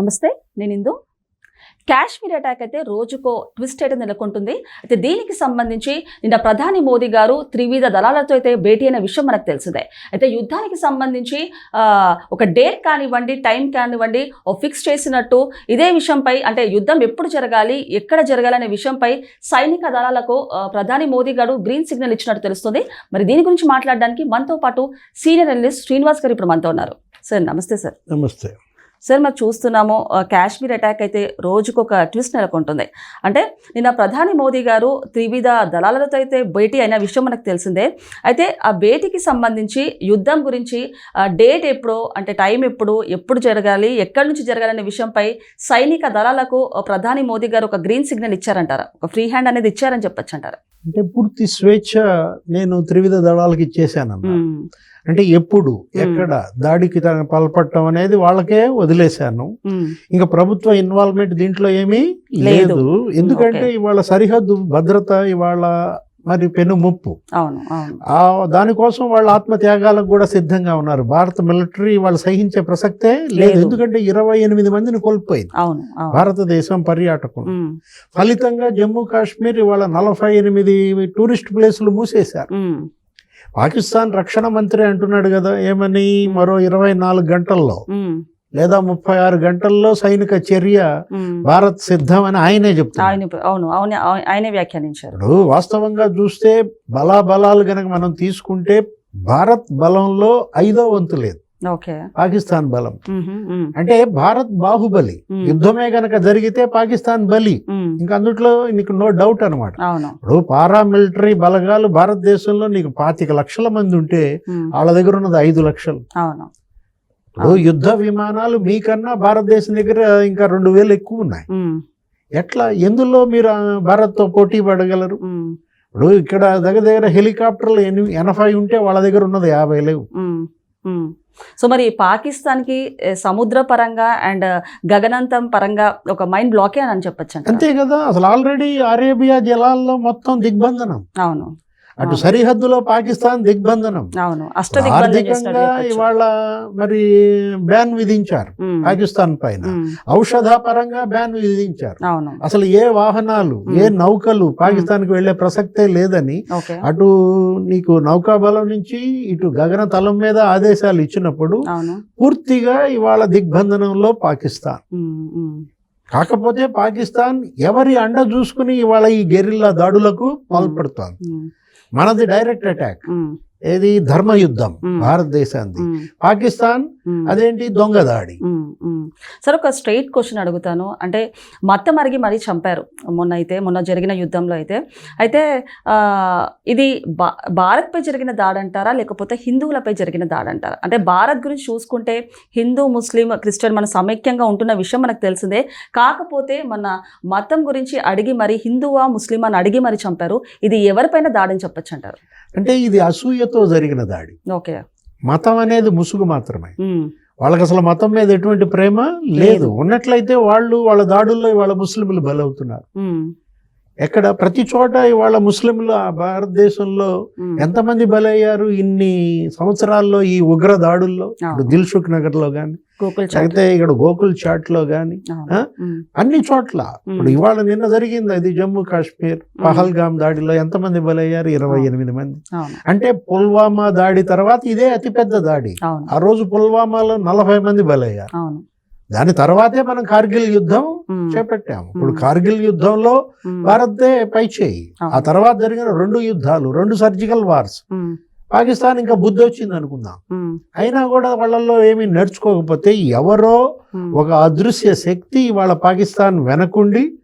నమస్తే నేను ఇందు. కాశ్మీర్ అటాక్ అయితే రోజుకో ట్విస్ట్ అయితే నెలకొంటుంది. అయితే దీనికి సంబంధించి నిన్న ప్రధాని మోదీ గారు త్రివిధ దళాలతో అయితే భేటీ అయిన విషయం మనకు తెలిసిందే. అయితే యుద్ధానికి సంబంధించి ఒక డేట్ కానివ్వండి టైం కానివ్వండి ఓ ఫిక్స్ చేసినట్టు ఇదే విషయంపై అంటే యుద్ధం ఎప్పుడు జరగాలి ఎక్కడ జరగాలనే విషయంపై సైనిక దళాలకు ప్రధాని మోదీ గారు గ్రీన్ సిగ్నల్ ఇచ్చినట్టు తెలుస్తుంది. మరి దీని గురించి మాట్లాడడానికి మనతో పాటు సీనియర్ అనలిస్ట్ శ్రీనివాస్ గారు ఇప్పుడు మనతో ఉన్నారు. సార్ నమస్తే సార్. నమస్తే. సార్ మరి చూస్తున్నాము కాశ్మీర్ అటాక్ అయితే రోజుకొక ట్విస్ట్ నెలకొంటుంది. అంటే నిన్న ప్రధాని మోదీ గారు త్రివిధ దళాలతో అయితే భేటీ అయిన విషయం మనకు తెలిసిందే. అయితే ఆ భేటీకి సంబంధించి యుద్ధం గురించి డేట్ ఎప్పుడు అంటే టైం ఎప్పుడు ఎప్పుడు జరగాలి ఎక్కడి నుంచి జరగాలనే విషయంపై సైనిక దళాలకు ప్రధాని మోదీ గారు ఒక గ్రీన్ సిగ్నల్ ఇచ్చారంటారా. ఒక ఫ్రీ హ్యాండ్ అనేది ఇచ్చారని చెప్పొచ్చు అంటారా అంటే పూర్తి స్వేచ్ఛ నేను త్రివిధ దళాలకి ఇచ్చేసానన్న అంటే ఎప్పుడు ఎక్కడ దాడికి తన పాల్పడటం అనేది వాళ్ళకే వదిలేశాను. ఇంకా ప్రభుత్వ ఇన్వాల్వ్మెంట్ దీంట్లో ఏమీ లేదు. ఎందుకంటే. ఇవాళ సరిహద్దు భద్రత ఇవాళ మరి పెను ముప్పు దానికోసం వాళ్ళ ఆత్మత్యాగాలకు కూడా సిద్ధంగా ఉన్నారు. భారత మిలిటరీ వాళ్ళు సహించే ప్రసక్తే లేదు. ఎందుకంటే ఇరవై ఎనిమిది మందిని కోల్పోయింది. భారతదేశం పర్యాటకులు. ఫలితంగా జమ్మూ కాశ్మీర్ ఇవాళ నలభై ఎనిమిది టూరిస్ట్ ప్లేసులు మూసేశారు. పాకిస్తాన్ రక్షణ మంత్రి అంటున్నాడు కదా ఏమని? మరో ఇరవై నాలుగు గంటల్లో లేదా ముప్పై ఆరు గంటల్లో సైనిక చర్య. భారత్ సిద్ధం అని ఆయనే వ్యాఖ్యానించారు. ఇప్పుడు వాస్తవంగా చూస్తే బలాబలాలు గనక మనం తీసుకుంటే భారత్ బలంలో ఐదో వంతు లేదు. పాకిస్తాన్ బలం. అంటే భారత్ బాహుబలి. యుద్ధమే గనక జరిగితే పాకిస్తాన్ బలి. ఇంకా అందుట్లో నీకు నో డౌట్ అనమాట ఇప్పుడు పారామిలిటరీ బలగాలు భారతదేశంలో నీకు పాతిక లక్షల మంది ఉంటే వాళ్ళ దగ్గర ఉన్నది ఐదు లక్షలు. ఇప్పుడు యుద్ధ విమానాలు మీకన్నా భారతదేశం దగ్గర ఇంకా రెండు వేలు ఎక్కువ ఉన్నాయి. ఎట్లా? ఎందులో మీరు భారత్తో పోటీ పడగలరు? ఇప్పుడు ఇక్కడ దగ్గర దగ్గర హెలికాప్టర్లు ఎని ఎనభై ఉంటే వాళ్ళ దగ్గర ఉన్నది యాభై లేవు. సో మరి పాకిస్తాన్కి సముద్ర పరంగా అండ్ గగనంతం పరంగా ఒక మైండ్ బ్లాకే అని చెప్పొచ్చు? అంతే కదా అసలు ఆల్రెడీ అరేబియా జలాల్లో మొత్తం దిగ్బంధనం. అవును. అటు. సరిహద్దులో పాకిస్తాన్ దిగ్బంధనం. ఆర్థికంగా. ఇవాళ మరి బ్యాన్ విధించారు పాకిస్తాన్ పైన. ఔషధ పరంగా బ్యాన్ విధించారు. అసలు ఏ వాహనాలు ఏ. నౌకలు పాకిస్తాన్కి వెళ్ళే ప్రసక్తే లేదని అటు నీకు నౌకాబలం నుంచి ఇటు గగన తలం మీద ఆదేశాలు ఇచ్చినప్పుడు పూర్తిగా ఇవాళ దిగ్బంధనంలో పాకిస్తాన్. కాకపోతే పాకిస్తాన్ ఎవరి అండ చూసుకుని ఇవాళ ఈ గెరిల్లా దాడులకు పాల్పడుతోంది. మనది డైరెక్ట్ అటాక్ ఏది? ధర్మయుద్ధం. ఉమ్, పాకిస్తాన్. అదేంటి? దొంగ దాడి. సార్ ఒక స్ట్రైట్ క్వశ్చన్ అడుగుతాను. అంటే మత్త మరిగి మరీ చంపారు. మొన్న అయితే మొన్న జరిగిన యుద్ధంలో అయితే. అయితే ఇది భా భారత్పై జరిగిన దాడంటారా? లేకపోతే హిందువులపై జరిగిన దాడంటారా? అంటే భారత్ గురించి చూసుకుంటే హిందూ ముస్లిం క్రిస్టియన్ మన సమైక్యంగా ఉంటున్న విషయం మనకు తెలిసిందే. కాకపోతే మన మతం గురించి అడిగి మరి హిందువా ముస్లిం అని అడిగి మరి చంపారు. ఇది ఎవరిపైన దాడని చెప్పొచ్చు అంటారు? అంటే ఇది అసూయతో జరిగిన దాడి ఓకే మతం అనేది ముసుగు మాత్రమే. వాళ్ళకి అసలు మతం మీద ఎటువంటి ప్రేమ లేదు. ఉన్నట్లయితే వాళ్ళు వాళ్ళ దాడుల్లో ఇవాళ ముస్లింలు బలవుతున్నారు. ఎక్కడ ప్రతి చోట ఇవాళ ముస్లింలు ఆ భారతదేశంలో. ఎంతమంది బలయ్యారు? ఇన్ని సంవత్సరాల్లో ఈ ఉగ్ర దాడుల్లో? ఇప్పుడు దిల్సుఖ్ నగర్లో కానీ చాట్. లేకపోతే ఇక్కడ గోకుల్ చాట్లో కానీ? మ్మ్. అన్ని చోట్ల. ఇప్పుడు. ఇవాళ నిన్న జరిగింది అది జమ్మూ కాశ్మీర్ పహల్గామ్ దాడిలో ఎంతమంది బలయ్యారు? ఇరవై ఎనిమిది మంది. అంటే పుల్వామా దాడి తర్వాత ఇదే అతిపెద్ద దాడి. ఆ రోజు పుల్వామాలో నలభై మంది బలయ్యారు. దాని తర్వాతే మనం కార్గిల్ యుద్ధం. చేపట్టాము ఇప్పుడు. కార్గిల్ యుద్ధంలో మ్మ్. భారత్దే పై చేయి. ఆ తర్వాత జరిగిన రెండు యుద్ధాలు రెండు సర్జికల్ వార్స్. పాకిస్తాన్ ఇంకా బుద్ధి వచ్చింది అనుకుందాం. అయినా కూడా వాళ్ళల్లో ఏమీ నేర్చుకోకపోతే ఎవరో. ఒక అదృశ్య శక్తి వాళ్ళ పాకిస్తాన్ వెనకుండి.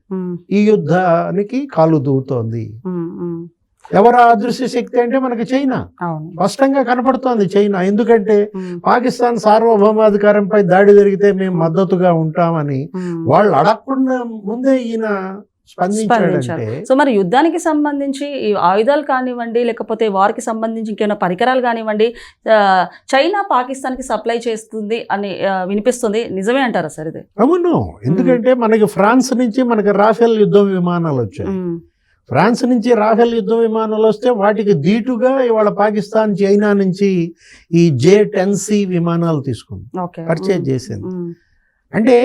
ఈ యుద్ధానికి కాలు దూవుతోంది. ఎవరు అదృశ్య శక్తి అంటే మనకి చైనా. స్పష్టంగా కనపడుతోంది చైనా. ఎందుకంటే. పాకిస్తాన్ సార్వభౌమాధికారంపై దాడి జరిగితే మేము మద్దతుగా ఉంటామని. వాళ్ళు అడగకుండా ముందే ఈయన సో మరి యుద్ధానికి సంబంధించి ఈ ఆయుధాలు కానివ్వండి లేకపోతే వారికి సంబంధించి ఇంకేమైనా పరికరాలు కానివ్వండి చైనా పాకిస్తాన్కి సప్లై చేస్తుంది అని వినిపిస్తుంది. నిజమే అంటారా సార్ ఇది? అవును. ఎందుకంటే మనకి ఫ్రాన్స్ నుంచి మనకి రాఫెల్ యుద్ధ విమానాలు వచ్చాయి. ఫ్రాన్స్ నుంచి రాఫెల్ యుద్ధ విమానాలు వస్తే వాటికి దీటుగా ఇవాళ పాకిస్తాన్ చైనా నుంచి ఈ జే టెన్ సి విమానాలు తీసుకుంది. పర్చేజ్. చేసింది. అంటే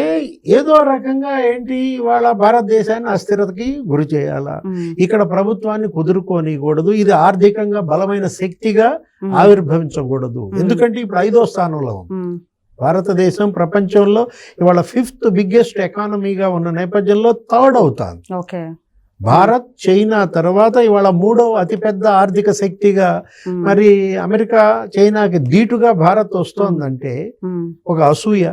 ఏదో రకంగా ఏంటి వాళ్ళ భారతదేశాన్ని అస్థిరతకి గురి చేయాలా? ఇక్కడ ప్రభుత్వాన్ని కుదురుకోనికూడదు ఇది ఆర్థికంగా బలమైన శక్తిగా ఆవిర్భవించకూడదు. ఎందుకంటే ఇప్పుడు ఐదో స్థానంలో ఉంది. భారతదేశం ప్రపంచంలో ఇవాళ ఫిఫ్త్ బిగ్గెస్ట్ ఎకానమీగా ఉన్న నేపథ్యంలో థర్డ్ అవుతాంది. ఓకే. భారత్ చైనా తర్వాత ఇవాళ మూడవ అతిపెద్ద ఆర్థిక శక్తిగా మరి అమెరికా చైనాకి ధీటుగా భారత్ వస్తోందంటే ఒక అసూయ.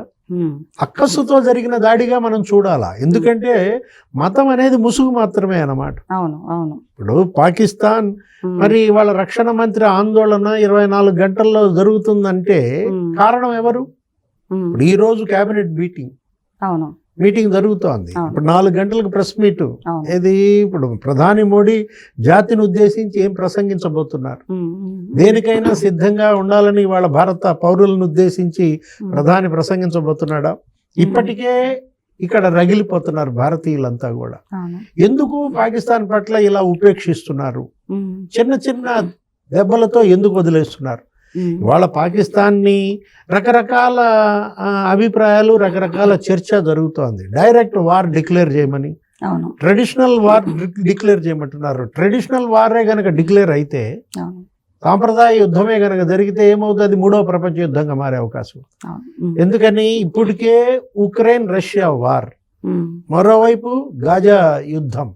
అక్కస్సుతో జరిగిన దాడిగా మనం చూడాలా? ఎందుకంటే మతం అనేది ముసుగు మాత్రమే అవును అవును. ఇప్పుడు పాకిస్తాన్ మరి వాళ్ళ రక్షణ మంత్రి ఆందోళన ఇరవై నాలుగు గంటల్లో జరుగుతుందంటే కారణం ఎవరు? ఇప్పుడు ఈ రోజు కేబినెట్ మీటింగ్. అవును. మీటింగ్ జరుగుతోంది. ఇప్పుడు నాలుగు గంటలకు ప్రెస్ మీట్. ఏది ఇప్పుడు ప్రధాని మోడీ జాతిని ఉద్దేశించి ఏం ప్రసంగించబోతున్నారు? దేనికైనా సిద్ధంగా ఉండాలని వాళ్ళ భారత పౌరులను ఉద్దేశించి ప్రధాని ప్రసంగించబోతున్నాడా? ఇప్పటికే ఇక్కడ రగిలిపోతున్నారు భారతీయులంతా కూడా. ఎందుకు పాకిస్తాన్ పట్ల ఇలా ఉపేక్షిస్తున్నారు? చిన్న చిన్న దెబ్బలతో ఎందుకు వదిలేస్తున్నారు? ఇవాళ పాకిస్తాన్ని రకరకాల అభిప్రాయాలు రకరకాల చర్చ జరుగుతోంది. డైరెక్ట్ వార్ డిక్లేర్ చేయమని. ట్రెడిషనల్ వార్ డిక్లేర్ చేయమంటున్నారు. ట్రెడిషనల్ వారే గనక డిక్లేర్ అయితే సాంప్రదాయ యుద్ధమే గనక జరిగితే ఏమవుతుంది? మూడవ ప్రపంచ యుద్ధంగా మారే అవకాశం. ఎందుకని? ఇప్పటికే ఉక్రెయిన్ రష్యా వార్ మరోవైపు గాజా యుద్ధం.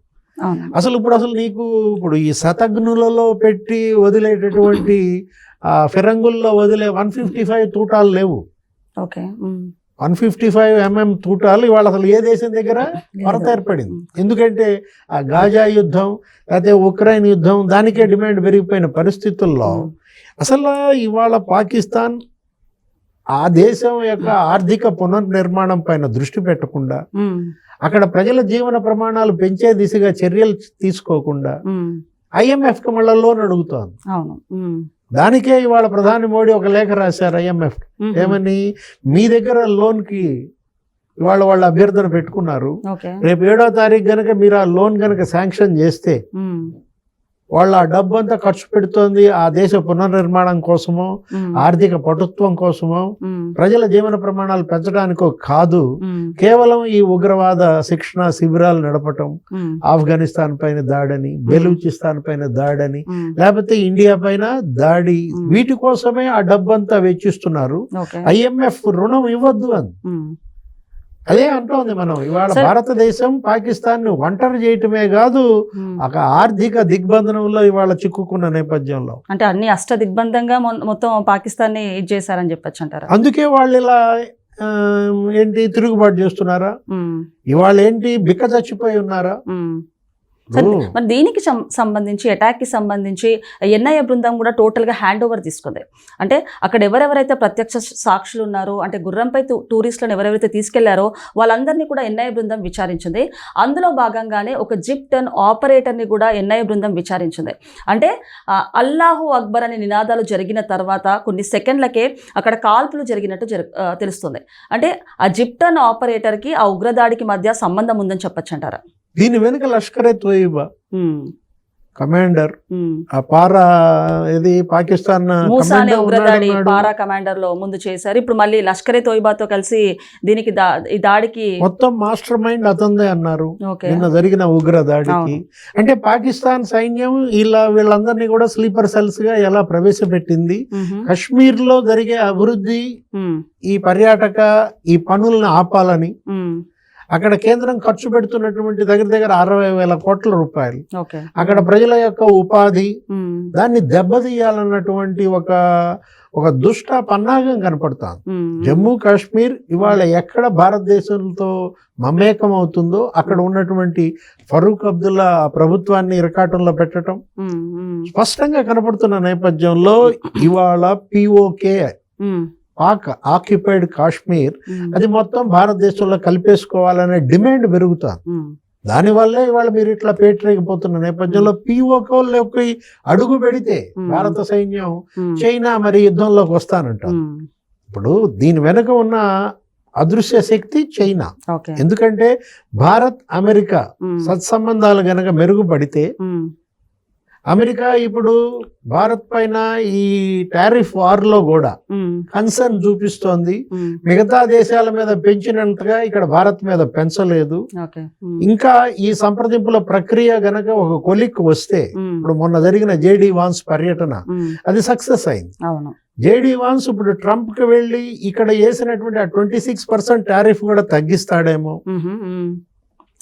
అసలు ఇప్పుడు అసలు నీకు ఇప్పుడు ఈ శతఘ్నులలో పెట్టి వదిలేటటువంటి ఫిరంగుల్లో వదిలే వన్ ఫిఫ్టీ ఫైవ్ తూటాలు లేవు. Okay one fifty five MM తూటాలు ఇవాళ అసలు ఏ దేశం దగ్గర కొరత ఏర్పడింది? ఎందుకంటే ఆ గాజా యుద్ధం లేకపోతే ఉక్రెయిన్ యుద్ధం దానికే డిమాండ్ పెరిగిపోయిన పరిస్థితుల్లో అసలు ఇవాళ పాకిస్తాన్ ఆ దేశం యొక్క ఆర్థిక పునర్నిర్మాణం పైన దృష్టి పెట్టకుండా అక్కడ ప్రజల జీవన ప్రమాణాలు పెంచే దిశగా చర్యలు తీసుకోకుండా ఉమ్, ఐఎంఎఫ్కి మళ్ళీ లోన్ అడుగుతోంది. దానికే ఇవాళ ప్రధాని మోడీ ఒక లేఖ రాశారు ఐఎంఎఫ్ ఏమని? మీ దగ్గర లోన్కి ఇవాళ వాళ్ళు అభ్యర్థన పెట్టుకున్నారు. రేపు ఏడో తారీఖు గనక మీరు ఆ లోన్ గనక శాంక్షన్ చేస్తే వాళ్ళు ఆ డబ్బు అంతా ఖర్చు పెడుతోంది ఆ దేశ పునర్నిర్మాణం కోసమో ఆర్థిక పటుత్వం కోసమో ప్రజల జీవన ప్రమాణాలు పెంచడానికో కాదు కేవలం ఈ ఉగ్రవాద శిక్షణ శిబిరాలు నడపటం ఆఫ్ఘనిస్తాన్ పైన దాడని బెలూచిస్తాన్ పైన దాడని లేకపోతే ఇండియా పైన దాడి. వీటి కోసమే ఆ డబ్బంతా వెచ్చిస్తున్నారు. ఓకే. ఐఎంఎఫ్ రుణం ఇవ్వద్దు అని అదే అంటోంది మనం. ఇవాళ. భారతదేశం పాకిస్తాన్ను ఒంటరి చేయటమే కాదు. ఒక ఆర్థిక దిగ్బంధనంలో ఇవాళ చిక్కుకున్న నేపథ్యంలో. అంటే అన్ని అష్ట దిగ్బంధంగా మొత్తం పాకిస్తాన్ని ఇది చేశారని చెప్పొచ్చు అంటారా? అందుకే వాళ్ళు ఇలా ఏంటి తిరుగుబాటు చేస్తున్నారా? ఇవాళ ఏంటి బిక్క చచ్చిపోయి ఉన్నారా? మరి దీనికి సం- సంబంధించి అటాక్కి సంబంధించి ఎన్ఐఏ బృందం కూడా టోటల్గా హ్యాండ్ ఓవర్ తీసుకుంది. అంటే అక్కడ ఎవరెవరైతే ప్రత్యక్ష సాక్షులు ఉన్నారో అంటే గుర్రంపై టూరిస్టులను ఎవరెవరైతే తీసుకెళ్ళారో వాళ్ళందరినీ కూడా ఎన్ఐఏ బృందం విచారించింది. అందులో భాగంగానే ఒక జిప్ టర్న్ ఆపరేటర్ని కూడా ఎన్ఐఏ బృందం విచారించింది. అంటే అల్లాహు అక్బర్ అనే నినాదాలు జరిగిన తర్వాత కొన్ని సెకండ్లకే అక్కడ కాల్పులు జరిగినట్టు తెలుస్తుంది. అంటే ఆ జిప్ టర్న్ ఆపరేటర్కి ఆ ఉగ్రదాడికి మధ్య సంబంధం ఉందని చెప్పొచ్చు అంటారా దీని వెనుక లష్కరే తోయిబా? కమాండర్. ఆ పారా ఇది పాకిస్తాన్. పారా కమాండర్లో ముందు చేశారు. ఇప్పుడు మళ్ళీ లష్కరే తోయిబాతో కలిసి దీనికి ఈ దాడికి మొత్తం మాస్టర్ మైండ్ అతందే అన్నారు. నిన్న జరిగిన ఉగ్ర దాడికి. అంటే పాకిస్తాన్ సైన్యం ఇలా వీళ్ళందరినీ కూడా స్లీపర్ సెల్స్గా ఎలా ప్రవేశపెట్టింది. కశ్మీర్లో జరిగే అభివృద్ధి ఈ పర్యాటక ఈ పనులను ఆపాలని అక్కడ కేంద్రం ఖర్చు పెడుతున్నటువంటి దగ్గర దగ్గర అరవై వేల కోట్ల రూపాయలు. అక్కడ ప్రజల యొక్క ఉపాధి దాన్ని దెబ్బతీయాలన్నటువంటి ఒక ఒక దుష్ట పన్నాగం కనపడుతుంది. జమ్మూ కాశ్మీర్ ఇవాళ ఎక్కడ భారతదేశంతో మమేకం అవుతుందో అక్కడ ఉన్నటువంటి ఫరూక్ అబ్దుల్లా ప్రభుత్వాన్ని ఇరకాటంలో పెట్టడం స్పష్టంగా కనపడుతున్న నేపథ్యంలో ఇవాళ పిఓకే పాక్ ఆక్యుపైడ్ కాశ్మీర్. మ్, అది మొత్తం భారతదేశంలో కలిపేసుకోవాలనే డిమాండ్ పెరుగుతుంది. మ్, దానివల్లే ఇవాళ మీరు ఇట్లా పేటరేగిపోతున్న నేపథ్యంలో పిఓకోలోకి అడుగు పెడితే Hmm. భారత సైన్యం చైనా మరి యుద్ధంలోకి వస్తానంట ఇప్పుడు దీని వెనుక ఉన్న అదృశ్య శక్తి చైనా. ఎందుకంటే భారత్ అమెరికా సత్సంబంధాలు గనక మెరుగుపడితే అమెరికా ఇప్పుడు భారత్ పైన ఈ టారిఫ్ వార్లో కూడా కన్సర్న్ చూపిస్తోంది. మిగతా దేశాల మీద పెంచినంతగా ఇక్కడ భారత్ మీద పెంచలేదు. ఇంకా ఈ సంప్రదింపుల ప్రక్రియ గనక ఒక కొలిక్ వస్తే ఇప్పుడు మొన్న జరిగిన జేడి వాన్స్ పర్యటన అది సక్సెస్ అయింది. జేడి వాన్స్ ఇప్పుడు ట్రంప్కి వెళ్ళి ఇక్కడ వేసినటువంటి ఆ ట్వంటీ సిక్స్ పర్సెంట్ టారిఫ్ కూడా తగ్గిస్తాడేమో.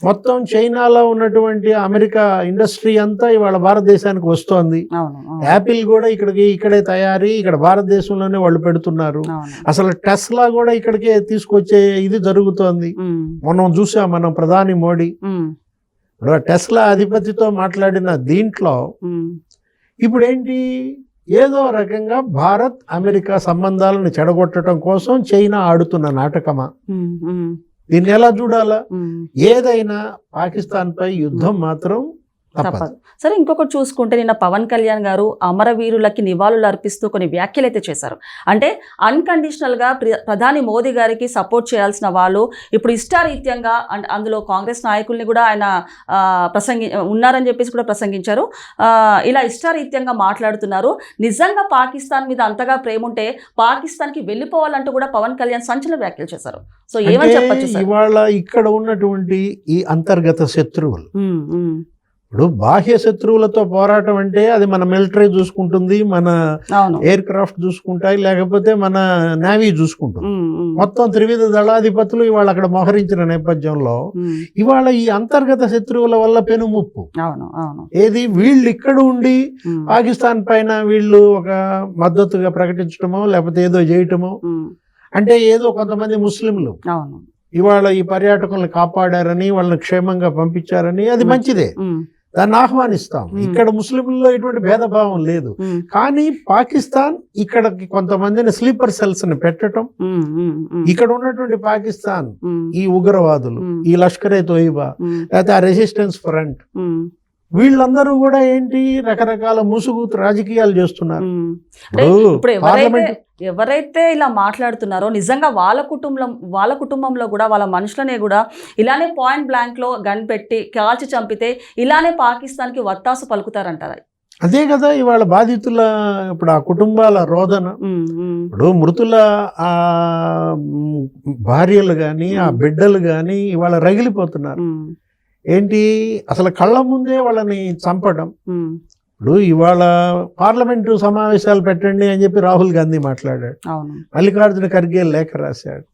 మొత్తం చైనాలో ఉన్నటువంటి అమెరికా ఇండస్ట్రీ అంతా ఇవాళ భారతదేశానికి వస్తోంది. యాపిల్ కూడా ఇక్కడికి ఇక్కడే తయారీ ఇక్కడ భారతదేశంలోనే వాళ్ళు పెడుతున్నారు. అసలు టెస్లా కూడా ఇక్కడికే తీసుకొచ్చే ఇది జరుగుతోంది. మనం చూసాం మనం ప్రధాని మోడీ. ఇప్పుడు టెస్లా అధిపతితో మాట్లాడిన దీంట్లో ఉమ్, ఇప్పుడు ఏంటి ఏదో రకంగా భారత్ అమెరికా సంబంధాలను చెడగొట్టడం కోసం చైనా ఆడుతున్న నాటకమా? దీన్ని ఎలా చూడాలా. ఏదైనా పాకిస్తాన్ పై యుద్ధం మాత్రం తప్పదు. సరే ఇంకొకటి చూసుకుంటే నిన్న పవన్ కళ్యాణ్ గారు అమరవీరులకి నివాళులు అర్పిస్తూ కొన్ని వ్యాఖ్యలు అయితే చేశారు. అంటే అన్కండిషనల్గా ప్రి- ప్రధాని మోదీ గారికి సపోర్ట్ చేయాల్సిన వాళ్ళు ఇప్పుడు ఇష్టారీత్యంగా అండ్ అందులో కాంగ్రెస్ నాయకుల్ని కూడా ఆయన ప్రసంగి ఉన్నారని చెప్పేసి కూడా ప్రసంగించారు. ఇలా ఇష్టారీత్యంగా మాట్లాడుతున్నారు. నిజంగా పాకిస్తాన్ మీద అంతగా ప్రేమ ఉంటే పాకిస్తాన్కి వెళ్ళిపోవాలంటూ కూడా పవన్ కళ్యాణ్ సంచలన వ్యాఖ్యలు చేశారు. సో ఏమని చెప్పచ్చు ఇవాళ ఇక్కడ ఉన్నటువంటి ఈ అంతర్గత శత్రువులు ఇప్పుడు బాహ్య శత్రువులతో పోరాటం అంటే అది మన మిలిటరీ చూసుకుంటుంది మన ఎయిర్ క్రాఫ్ట్ చూసుకుంటాయి లేకపోతే మన నేవీ చూసుకుంటుంది. మొత్తం త్రివిధ దళాధిపతులు ఇవాళ అక్కడ మోహరించిన నేపథ్యంలో ఇవాళ ఈ అంతర్గత శత్రువుల వల్ల పెనుముప్పు. ఏది? వీళ్ళు ఇక్కడ ఉండి పాకిస్తాన్ పైన వీళ్ళు ఒక మద్దతుగా ప్రకటించడమో లేకపోతే ఏదో చేయటమో అంటే ఏదో కొంతమంది ముస్లింలు. ఇవాళ ఈ పర్యాటకులను కాపాడారని వాళ్ళని క్షేమంగా పంపించారని అది. మంచిదే. దాన్ని ఆహ్వానిస్తాం. ఇక్కడ ముస్లింల్లో ఎటువంటి భేదభావం లేదు. కానీ పాకిస్తాన్ ఇక్కడికి కొంతమందిని స్లీపర్ సెల్స్ని పెట్టడం ఇక్కడ ఉన్నటువంటి పాకిస్తాన్ ఈ ఉగ్రవాదులు. ఈ లష్కరే తోయిబా లేకపోతే ఆ రెసిస్టెన్స్ ఫ్రంట్ వీళ్ళందరూ కూడా ఏంటి రకరకాల ముసుగు రాజకీయాలు చేస్తున్నారు. ఇప్పుడు ఎవరైతే ఇలా మాట్లాడుతున్నారో నిజంగా వాళ్ళ కుటుంబం వాళ్ళ కుటుంబంలో కూడా వాళ్ళ మనుషులనే కూడా ఇలానే పాయింట్ బ్లాంక్లో గన్ పెట్టి కాల్చి చంపితే ఇలానే పాకిస్తాన్కి వత్తాసు పలుకుతారంటారా? అదే కదా ఇవాళ బాధితుల ఇప్పుడు ఆ కుటుంబాల రోదన. ఇప్పుడు మృతుల ఆ భార్యలు కానీ ఆ బిడ్డలు కానీ ఇవాళ రగిలిపోతున్నారు. ఏంటి? అసలు కళ్ళ ముందే వాళ్ళని చంపడం. ఇప్పుడు ఇవాళ పార్లమెంటు సమావేశాలు పెట్టండి అని చెప్పి రాహుల్ గాంధీ మాట్లాడాడు. మల్లికార్జున ఖర్గే లేఖ రాశాడు.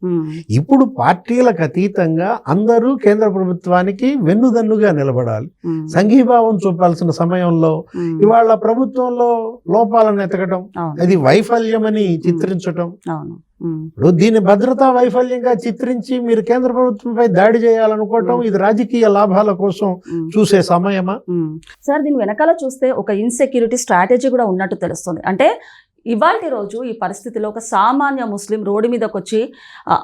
ఇప్పుడు పార్టీలకు అతీతంగా అందరూ కేంద్ర ప్రభుత్వానికి వెన్నుదన్నుగా నిలబడాలి. సంఘీభావం చూపాల్సిన సమయంలో ఇవాళ ప్రభుత్వంలో లోపాలను ఎతకడం అవును. అది వైఫల్యమని చిత్రించటం. ఇప్పుడు దీన్ని భద్రతా వైఫల్యంగా చిత్రించి మీరు కేంద్ర ప్రభుత్వంపై దాడి చేయాలనుకోవటం ఇది రాజకీయ లాభాల కోసం. చూసే సమయమా. సార్ దీని వెనకాల చూస్తే ఒక ఇన్సెక్యూరిటీ స్ట్రాటజీ కూడా ఉన్నట్టు తెలుస్తుంది అంటే ఇవాళ రోజు ఈ పరిస్థితిలో ఒక సామాన్య ముస్లిం రోడ్డు మీదకి వచ్చి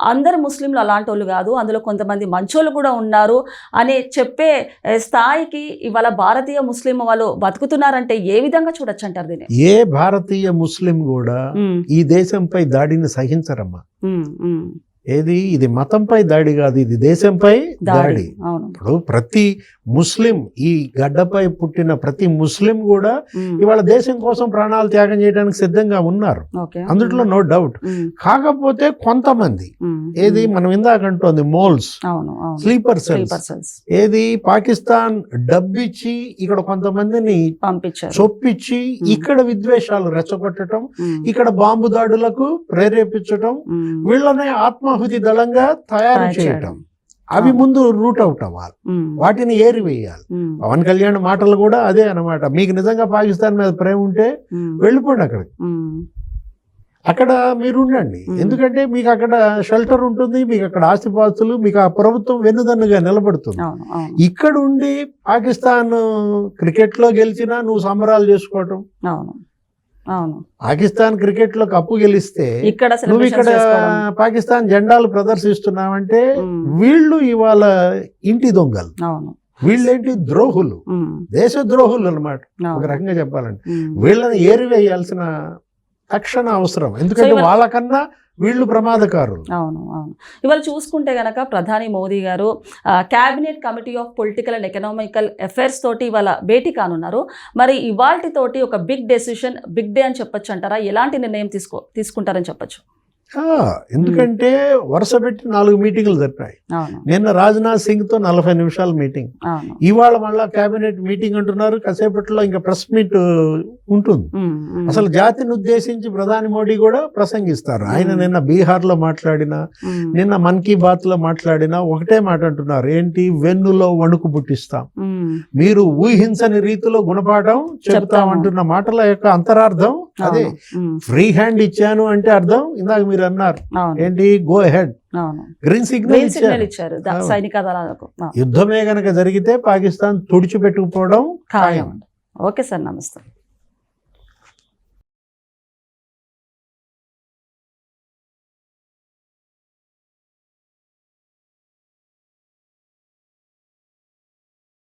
అందరు ముస్లింలు అలాంటి వాళ్ళు కాదు అందులో కొంతమంది మంచోళ్ళు కూడా ఉన్నారు అని చెప్పే స్థాయికి ఇవాళ భారతీయ ముస్లిం వాళ్ళు బతుకుతున్నారంటే ఏ విధంగా చూడొచ్చు అంటారు దీన్ని ఏ భారతీయ ముస్లిం కూడా. ఈ దేశంపై దాడిని సహించరమ్మా మ్మ్. మ్మ్. ఏది? ఇది మతంపై దాడి కాదు ఇది దేశంపై దాడి. ఇప్పుడు ప్రతి ముస్లిం ఈ గడ్డపై పుట్టిన ప్రతి ముస్లిం కూడా. ఇవాళ దేశం కోసం ప్రాణాలు త్యాగం చేయడానికి సిద్ధంగా ఉన్నారు. అందుట్లో నో డౌట్. కాకపోతే కొంతమంది. ఏది? మనం ఇందాక అంటోంది మోల్స్ స్లీపర్ సెల్స్ ఏది? పాకిస్తాన్ డబ్బిచ్చి ఇక్కడ కొంతమందిని చొప్పించి ఇక్కడ విద్వేషాలు రెచ్చగొట్టడం. ఇక్కడ బాంబు దాడులకు ప్రేరేపించటం మ్మ్. వీళ్ళనే ఆత్మాహుతి దళంగా తయారు చేయటం. అవి. ముందు రూట్ అవుట్ అవ్వాలి. వాటిని ఏరివేయాలి. పవన్ కళ్యాణ్ మాటలు కూడా అదే అన్నమాట మీకు నిజంగా పాకిస్తాన్ మీద ప్రేమ ఉంటే. వెళ్ళిపోండి అక్కడికి. అక్కడ మీరు ఉండండి. ఎందుకంటే మీకు అక్కడ షెల్టర్ ఉంటుంది మీకు అక్కడ ఆస్తిపాస్తులు మీకు ఆ ప్రభుత్వం వెన్నుదన్నుగా నిలబడుతుంది ఇక్కడ ఉండి పాకిస్తాన్ క్రికెట్లో గెలిచినా నువ్వు సంబరాలు చేసుకోవటం పాకిస్తాన్ క్రికెట్లో కప్పు గెలిస్తే ఇక్కడ నువ్వు ఇక్కడ. పాకిస్తాన్ జెండాలు ప్రదర్శిస్తున్నావంటే. వీళ్ళు ఇవాళ ఇంటి దొంగలు అవును వీళ్ళేంటి ద్రోహులు. దేశ ద్రోహులు అనమాట ఒక. రకంగా చెప్పాలంటే. వీళ్ళని ఏరివేయాల్సిన తక్షణ అవసరం ఎందుకంటే వాళ్ళకన్నా వీళ్ళు ప్రమాదకారులు. అవును అవును. ఇవాళ చూసుకుంటే గనక ప్రధాని మోదీ గారు cabinet committee of political and economical affairs తోటి ఇవాళ భేటీ కానున్నారు. మరి ఇవాల్టి తోటి ఒక బిగ్ డెసిషన్ బిగ్ డే అని చెప్పొచ్చు అంటారా? ఎలాంటి నిర్ణయం తీసుకో తీసుకుంటారని చెప్పొచ్చు? ఎందుకంటే వరుస పెట్టి నాలుగు మీటింగ్లు జరిపాయి. నిన్న రాజ్నాథ్ సింగ్తో నలభై నిమిషాల మీటింగ్. ఇవాళ మళ్ళా కేబినెట్ మీటింగ్ అంటున్నారు కాసేపట్లో ఇంకా ప్రెస్ మీట్ ఉంటుంది. అసలు జాతిని ఉద్దేశించి ప్రధాని మోడీ కూడా ప్రసంగిస్తారు. ఆయన. నిన్న బీహార్లో మాట్లాడిన నిన్న మన్ కీ బాత్లో మాట్లాడిన ఒకటే మాట అంటున్నారు ఏంటి? వెన్నులో వణుకు పుట్టిస్తాం. మీరు ఊహించని రీతిలో గుణపాఠం చెబుతామంటున్న మాటల యొక్క అంతరార్థం అదే ఫ్రీ హ్యాండ్ ఇచ్చాను అంటే అర్థం? ఇందాక మీరు అన్నారు. ఏంటి? గో హెడ్ గ్రీన్ సిగ్నల్ ఇచ్చారు. సైనిక దళాలకు. యుద్ధమే గనక జరిగితే పాకిస్తాన్ తుడిచిపెట్టుకుపోవడం ఖాయం ఓకే సార్ నమస్తే.